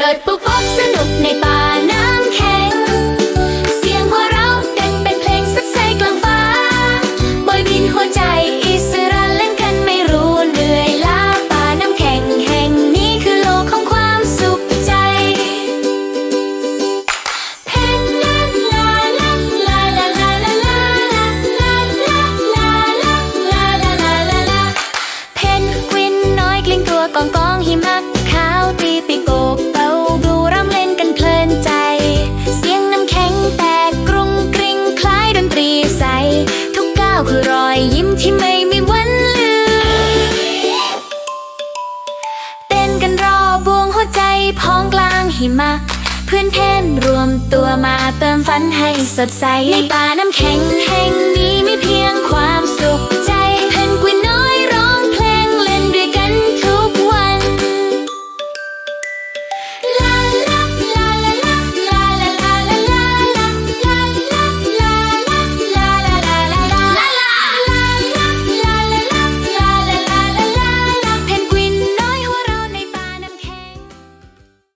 ดปุ๊บพบสนุกในป่าน้ำแข็ง เสียงหัวเราะเต้นเป็นเพลงสักใสกลางฟ้าบอยบินหัวใจอิสระเล่นกันไม่รู้เหนื่อยล้าป่าน้ำแข็งแห่งนี้คือโลกของความสุขใจเพนลาลาลาลาลาลาลาลาลาลาลาลาลาลาลาลาลาเพนกวินน้อยกลิ้งตัวกองกองหิมะ อยยิ้มที่ไม่มีวันลืม เต้นกันรอบวงหัวใจพองกลางหิมะ เพื่อนเพ่นรวมตัวมาเติมฝันให้สดใสในป่าน้ำแข็งแห้ง